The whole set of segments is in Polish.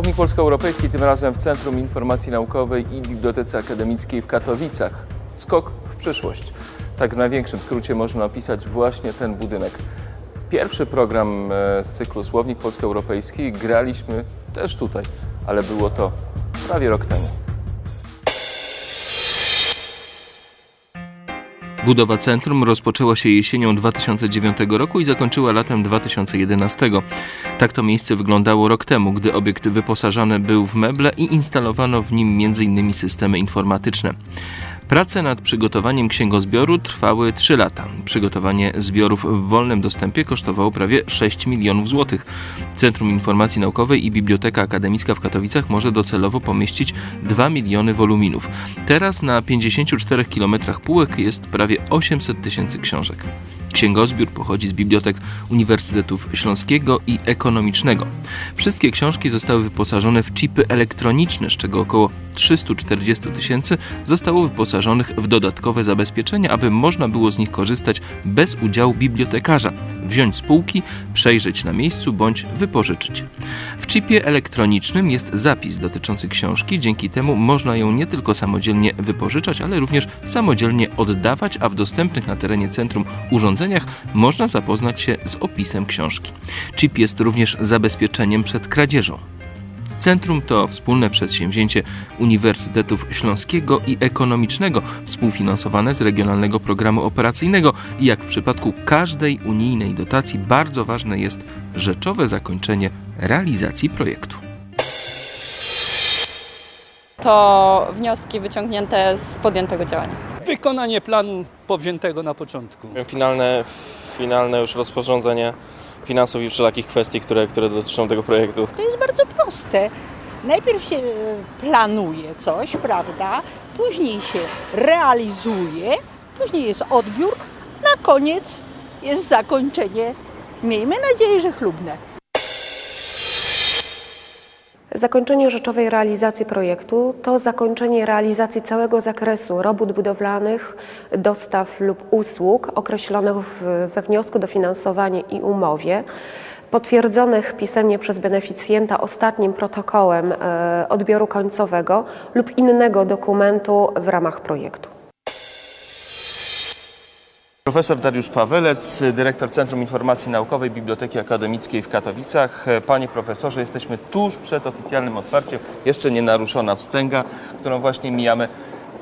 Słownik Polsko-Europejski, tym razem w Centrum Informacji Naukowej i Bibliotece Akademickiej w Katowicach. Skok w przyszłość. Tak w największym skrócie można opisać właśnie ten budynek. Pierwszy program e, z cyklu Słownik Polsko-Europejski graliśmy też tutaj, ale było to prawie rok temu. Budowa centrum rozpoczęła się jesienią 2009 roku i zakończyła latem 2011. Tak to miejsce wyglądało rok temu, gdy obiekt wyposażony był w meble i instalowano w nim m.in. systemy informatyczne. Prace nad przygotowaniem księgozbioru trwały 3 lata. Przygotowanie zbiorów w wolnym dostępie kosztowało prawie 6 milionów złotych. Centrum Informacji Naukowej i Biblioteka Akademicka w Katowicach może docelowo pomieścić 2 miliony woluminów. Teraz na 54 km półek jest prawie 800 tysięcy książek. Księgozbiór pochodzi z bibliotek Uniwersytetów Śląskiego i Ekonomicznego. Wszystkie książki zostały wyposażone w chipy elektroniczne, z czego około 340 tysięcy zostało wyposażonych w dodatkowe zabezpieczenia, aby można było z nich korzystać bez udziału bibliotekarza, wziąć z półki, przejrzeć na miejscu bądź wypożyczyć. W chipie elektronicznym jest zapis dotyczący książki, dzięki temu można ją nie tylko samodzielnie wypożyczać, ale również samodzielnie oddawać, a w dostępnych na terenie centrum urządzeniach można zapoznać się z opisem książki. Chip jest również zabezpieczeniem przed kradzieżą. Centrum to wspólne przedsięwzięcie Uniwersytetów Śląskiego i Ekonomicznego, współfinansowane z Regionalnego Programu Operacyjnego i jak w przypadku każdej unijnej dotacji bardzo ważne jest rzeczowe zakończenie realizacji projektu. To wnioski wyciągnięte z podjętego działania. Wykonanie planu powziętego na początku. Finalne, finalne już rozporządzenie finansów i wszelakich kwestii, które, które dotyczą tego projektu. To jest bardzo proste. Najpierw się e, planuje coś, prawda? Później się realizuje, później jest odbiór, na koniec jest zakończenie. Miejmy nadzieję, że chlubne. Zakończenie rzeczowej realizacji projektu to zakończenie realizacji całego zakresu robót budowlanych, dostaw lub usług określonych we wniosku dofinansowanie i umowie, potwierdzonych pisemnie przez beneficjenta ostatnim protokołem e, odbioru końcowego lub innego dokumentu w ramach projektu. Profesor Dariusz Pawelec, dyrektor Centrum Informacji Naukowej Biblioteki Akademickiej w Katowicach. Panie profesorze, jesteśmy tuż przed oficjalnym otwarciem, jeszcze nie naruszona wstęga, którą właśnie mijamy.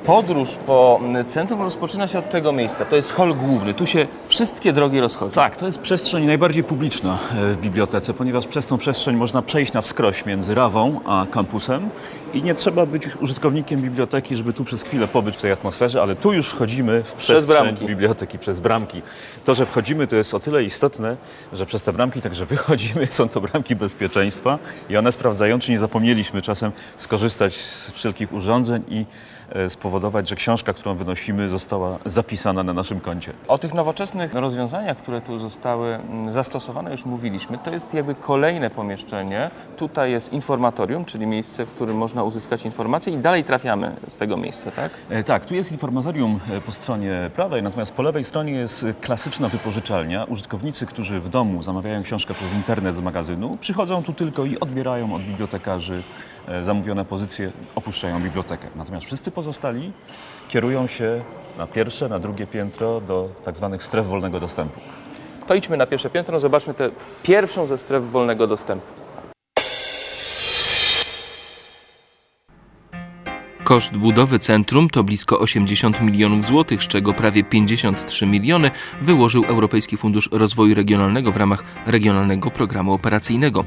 Podróż po centrum rozpoczyna się od tego miejsca. To jest hol główny. Tu się wszystkie drogi rozchodzą. Tak, to jest przestrzeń najbardziej publiczna e, w bibliotece, ponieważ przez tą przestrzeń można przejść na wskroś między Rawą a kampusem i nie trzeba być użytkownikiem biblioteki, żeby tu przez chwilę pobyć w tej atmosferze, ale tu już wchodzimy w przestrzeń bramki. biblioteki, przez bramki. To, że wchodzimy, to jest o tyle istotne, że przez te bramki także wychodzimy, są to bramki bezpieczeństwa i one sprawdzają, czy nie zapomnieliśmy czasem skorzystać z wszelkich urządzeń i e, spowodować, że książka, którą wynosimy, została zapisana na naszym koncie. O tych nowoczesnych rozwiązaniach, które tu zostały mm, zastosowane, już mówiliśmy. To jest jakby kolejne pomieszczenie. Tutaj jest informatorium, czyli miejsce, w którym można uzyskać informacje i dalej trafiamy z tego miejsca, tak? E, Tak, tu jest informatorium e, po stronie prawej, natomiast po lewej stronie jest e, klasyczna wypożyczalnia. Użytkownicy, którzy w domu zamawiają książkę przez internet z magazynu, przychodzą tu tylko i odbierają od bibliotekarzy e, zamówione pozycje, opuszczają bibliotekę. Natomiast wszyscy pozostali kierują się na pierwsze, na drugie piętro do tak zwanych stref wolnego dostępu. To idźmy na pierwsze piętro, zobaczmy tę pierwszą ze stref wolnego dostępu. Koszt budowy centrum to blisko 80 milionów złotych, z czego prawie 53 miliony wyłożył Europejski Fundusz Rozwoju Regionalnego w ramach Regionalnego Programu Operacyjnego.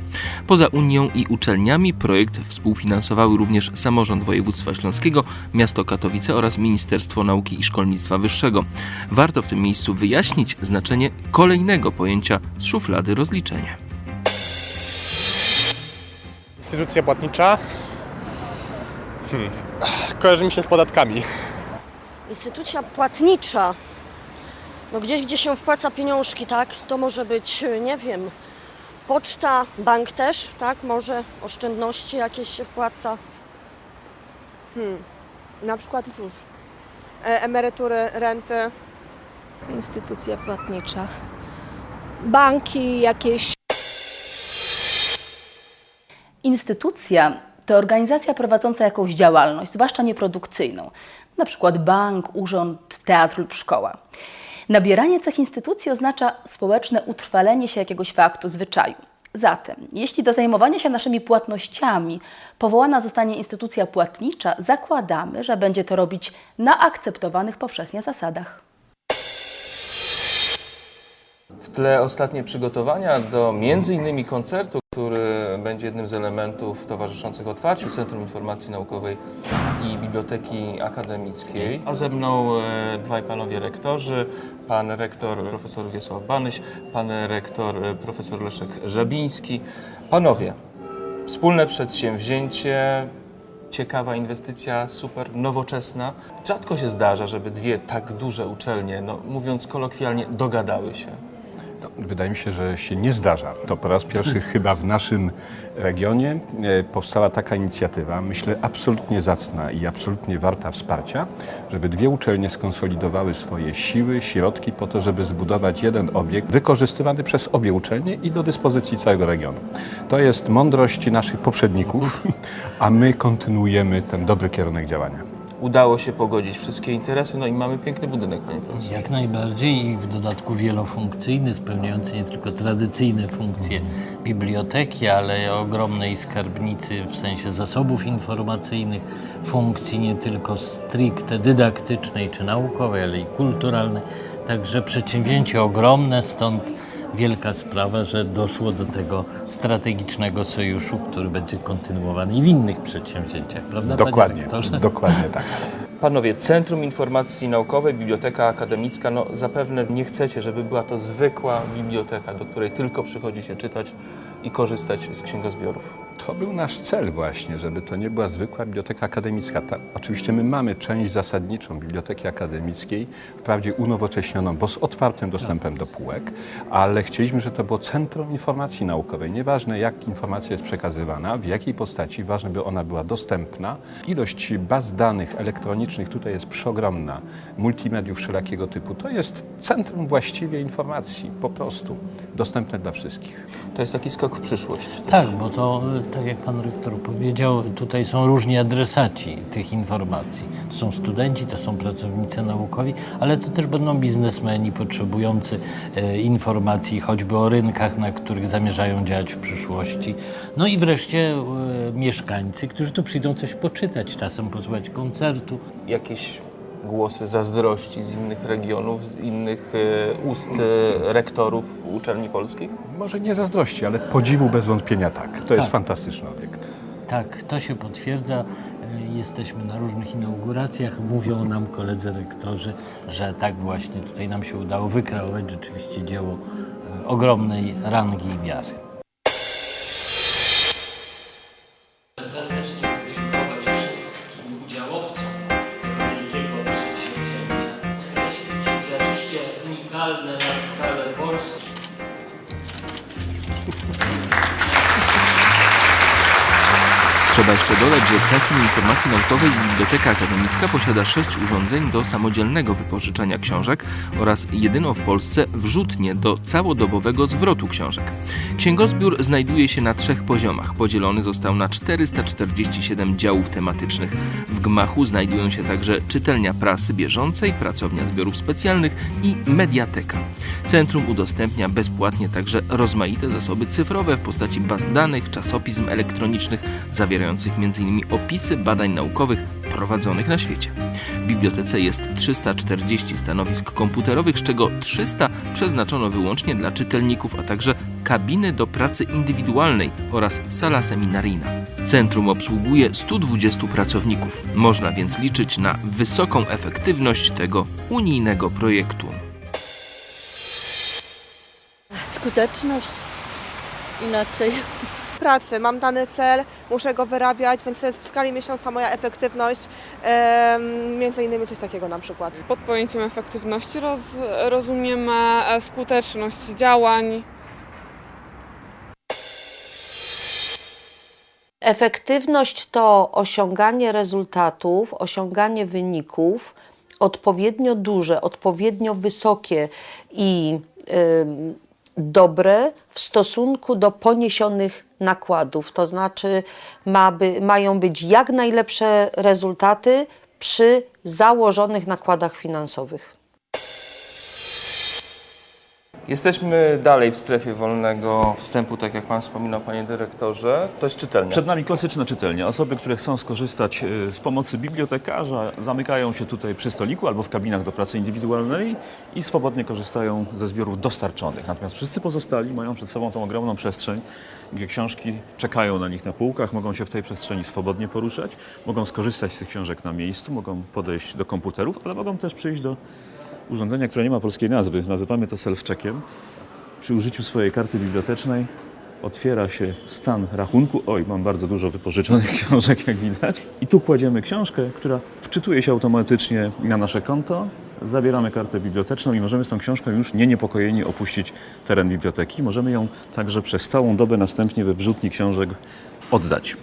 Poza Unią i uczelniami projekt współfinansowały również samorząd województwa śląskiego, miasto Katowice oraz Ministerstwo Nauki i Szkolnictwa Wyższego. Warto w tym miejscu wyjaśnić znaczenie kolejnego pojęcia z szuflady rozliczenie. Instytucja płatnicza. Hmm. Kojarzy mi się z podatkami. Instytucja płatnicza. No gdzieś, gdzie się wpłaca pieniążki, tak? To może być, nie wiem, poczta, bank też, tak? Może oszczędności jakieś się wpłaca. Hmm. Na przykład ZUS. E, emerytury, renty. Instytucja płatnicza. Banki jakieś. Instytucja to organizacja prowadząca jakąś działalność, zwłaszcza nieprodukcyjną, przykład bank, urząd, teatr lub szkoła. Nabieranie cech instytucji oznacza społeczne utrwalenie się jakiegoś faktu, zwyczaju. Zatem, jeśli do zajmowania się naszymi płatnościami powołana zostanie instytucja płatnicza, zakładamy, że będzie to robić na akceptowanych powszechnie zasadach. W tle ostatnie przygotowania do między innymi koncertu, który będzie jednym z elementów towarzyszących otwarciu Centrum Informacji Naukowej i Biblioteki Akademickiej. A ze mną e, dwaj panowie rektorzy, pan rektor profesor Wiesław Banyś, pan rektor e, profesor Leszek Żabiński. Panowie, wspólne przedsięwzięcie, ciekawa inwestycja, super nowoczesna. Rzadko się zdarza, żeby dwie tak duże uczelnie, no, mówiąc kolokwialnie, dogadały się. Wydaje mi się, że się nie zdarza. To po raz pierwszy chyba w naszym regionie e, powstała taka inicjatywa, myślę absolutnie zacna i absolutnie warta wsparcia, żeby dwie uczelnie skonsolidowały swoje siły, środki po to, żeby zbudować jeden obiekt wykorzystywany przez obie uczelnie i do dyspozycji całego regionu. To jest mądrość naszych poprzedników, a my kontynuujemy ten dobry kierunek działania. Udało się pogodzić wszystkie interesy, no i mamy piękny budynek, panie profesorze. Jak najbardziej i w dodatku wielofunkcyjny, spełniający nie tylko tradycyjne funkcje biblioteki, ale ogromnej skarbnicy w sensie zasobów informacyjnych, funkcji nie tylko stricte dydaktycznej czy naukowej, ale i kulturalnej. Także przedsięwzięcie ogromne, stąd wielka sprawa, że doszło do tego strategicznego sojuszu, który będzie kontynuowany i w innych przedsięwzięciach, prawda? Dokładnie, dokładnie tak. Panowie, Centrum Informacji Naukowej, Biblioteka Akademicka, no zapewne nie chcecie, żeby była to zwykła biblioteka, do której tylko przychodzi się czytać i korzystać z księgozbiorów. To był nasz cel właśnie, żeby to nie była zwykła biblioteka akademicka. Ta, oczywiście my mamy część zasadniczą biblioteki akademickiej, wprawdzie unowocześnioną, bo z otwartym dostępem do półek, ale chcieliśmy, żeby to było Centrum Informacji Naukowej. Nieważne jak informacja jest przekazywana, w jakiej postaci, ważne by ona była dostępna. Ilość baz danych elektronicznych tutaj jest przeogromna, multimediów wszelakiego typu. To jest centrum właściwie informacji, po prostu, dostępne dla wszystkich. To jest taki skok w przyszłość. Tak, bo to, y, tak jak pan rektor powiedział, tutaj są różni adresaci tych informacji. To są studenci, to są pracownicy naukowi, ale to też będą biznesmeni potrzebujący e, informacji choćby o rynkach, na których zamierzają działać w przyszłości. No i wreszcie e, mieszkańcy, którzy tu przyjdą coś poczytać, czasem posłuchać koncertu. Jakieś głosy zazdrości z innych regionów, z innych e, ust e, rektorów uczelni polskich? Może nie zazdrości, ale podziwu bez wątpienia tak. To jest Tak. fantastyczny obiekt. Tak, to się potwierdza. E, Jesteśmy na różnych inauguracjach. Mówią nam koledzy rektorzy, że tak właśnie tutaj nam się udało wykreować rzeczywiście dzieło ogromnej rangi i miary. Dodać, że Centrum Informacji Naukowej i Biblioteka Akademicka posiada sześć urządzeń do samodzielnego wypożyczania książek oraz jedyną w Polsce wrzutnię do całodobowego zwrotu książek. Księgozbiór znajduje się na trzech poziomach. Podzielony został na 447 działów tematycznych. W gmachu znajdują się także czytelnia prasy bieżącej, pracownia zbiorów specjalnych i mediateka. Centrum udostępnia bezpłatnie także rozmaite zasoby cyfrowe w postaci baz danych, czasopism elektronicznych zawierających m.in. opisy badań naukowych prowadzonych na świecie. W bibliotece jest 340 stanowisk komputerowych, z czego 300 przeznaczono wyłącznie dla czytelników, a także kabiny do pracy indywidualnej oraz sala seminaryjna. Centrum obsługuje 120 pracowników. Można więc liczyć na wysoką efektywność tego unijnego projektu. Skuteczność inaczej. Pracy. Mam dany cel, muszę go wyrabiać, więc to jest w skali miesiąca moja efektywność. między innymi coś takiego na przykład. Pod pojęciem efektywności roz, rozumiemy e, skuteczność działań. Efektywność to osiąganie rezultatów, osiąganie wyników odpowiednio duże, odpowiednio wysokie i ym, dobre w stosunku do poniesionych nakładów. To znaczy ma by, mają być jak najlepsze rezultaty przy założonych nakładach finansowych. Jesteśmy dalej w strefie wolnego wstępu, tak jak Pan wspominał, Panie Dyrektorze. To jest czytelnia. Przed nami klasyczna czytelnia. Osoby, które chcą skorzystać e, z pomocy bibliotekarza, zamykają się tutaj przy stoliku albo w kabinach do pracy indywidualnej i swobodnie korzystają ze zbiorów dostarczonych. Natomiast wszyscy pozostali mają przed sobą tą ogromną przestrzeń, gdzie książki czekają na nich na półkach, mogą się w tej przestrzeni swobodnie poruszać, mogą skorzystać z tych książek na miejscu, mogą podejść do komputerów, ale mogą też przyjść do urządzenia, które nie ma polskiej nazwy. Nazywamy to self-checkiem. Przy użyciu swojej karty bibliotecznej otwiera się stan rachunku. Oj, mam bardzo dużo wypożyczonych książek, jak widać. I tu kładziemy książkę, która wczytuje się automatycznie na nasze konto. Zabieramy kartę biblioteczną i możemy z tą książką już nie niepokojeni opuścić teren biblioteki. Możemy ją także przez całą dobę następnie we wrzutni książek oddać.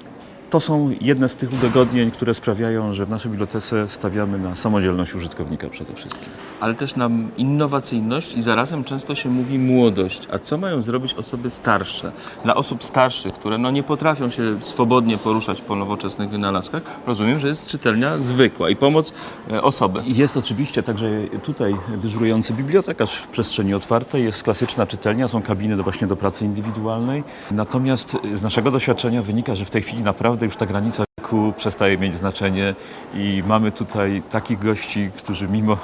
To są jedne z tych udogodnień, które sprawiają, że w naszej bibliotece stawiamy na samodzielność użytkownika przede wszystkim. Ale też na innowacyjność i zarazem często się mówi młodość. A co mają zrobić osoby starsze? Dla osób starszych, które no nie potrafią się swobodnie poruszać po nowoczesnych wynalazkach, rozumiem, że jest czytelnia zwykła i pomoc e, osoby. Jest oczywiście także tutaj dyżurujący bibliotekarz w przestrzeni otwartej, jest klasyczna czytelnia, są kabiny do, właśnie do pracy indywidualnej. Natomiast z naszego doświadczenia wynika, że w tej chwili naprawdę już ta granica przestaje mieć znaczenie i mamy tutaj takich gości, którzy mimo e,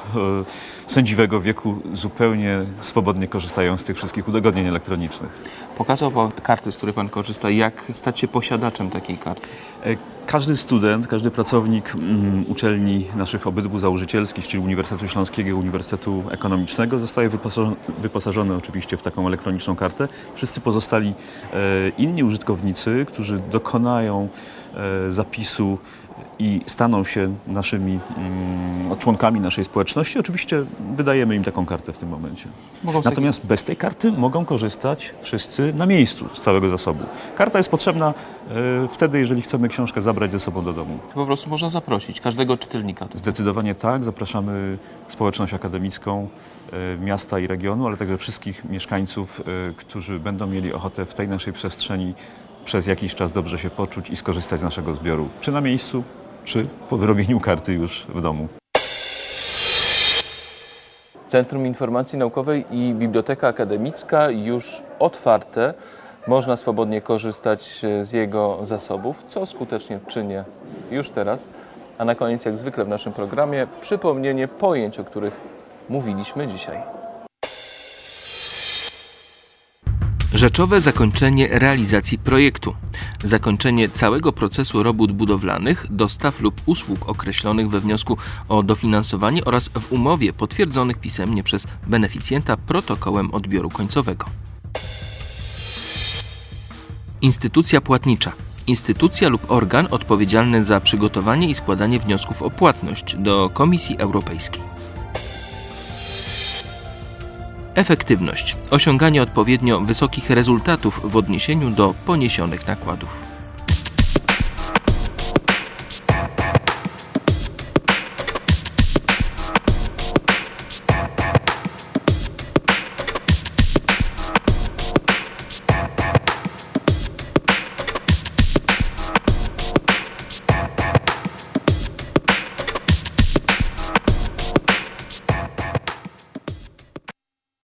sędziwego wieku zupełnie swobodnie korzystają z tych wszystkich udogodnień elektronicznych. Pokazał Pan karty, z której Pan korzysta. Jak stać się posiadaczem takiej karty? E, Każdy student, każdy pracownik mm, uczelni naszych obydwu założycielskich, czyli Uniwersytetu Śląskiego i Uniwersytetu Ekonomicznego, zostaje wyposażony, wyposażony oczywiście w taką elektroniczną kartę. Wszyscy pozostali e, inni użytkownicy, którzy dokonają zapisu i staną się naszymi mm, członkami naszej społeczności, oczywiście wydajemy im taką kartę w tym momencie. Mogą sobie- Natomiast bez tej karty mogą korzystać wszyscy na miejscu z całego zasobu. Karta jest potrzebna e, wtedy, jeżeli chcemy książkę zabrać ze sobą do domu. Po prostu można zaprosić każdego czytelnika. Zdecydowanie tak. Zapraszamy społeczność akademicką e, miasta i regionu, ale także wszystkich mieszkańców, e, którzy będą mieli ochotę w tej naszej przestrzeni przez jakiś czas dobrze się poczuć i skorzystać z naszego zbioru, czy na miejscu, czy po wyrobieniu karty już w domu. Centrum Informacji Naukowej i Biblioteka Akademicka już otwarte. Można swobodnie korzystać e, z jego zasobów, co skutecznie czynię już teraz. A na koniec, jak zwykle w naszym programie, przypomnienie pojęć, o których mówiliśmy dzisiaj. Rzeczowe zakończenie realizacji projektu. Zakończenie całego procesu robót budowlanych, dostaw lub usług określonych we wniosku o dofinansowanie oraz w umowie potwierdzonych pisemnie przez beneficjenta protokołem odbioru końcowego. Instytucja płatnicza. Instytucja lub organ odpowiedzialny za przygotowanie i składanie wniosków o płatność do Komisji Europejskiej. Efektywność. Osiąganie odpowiednio wysokich rezultatów w odniesieniu do poniesionych nakładów.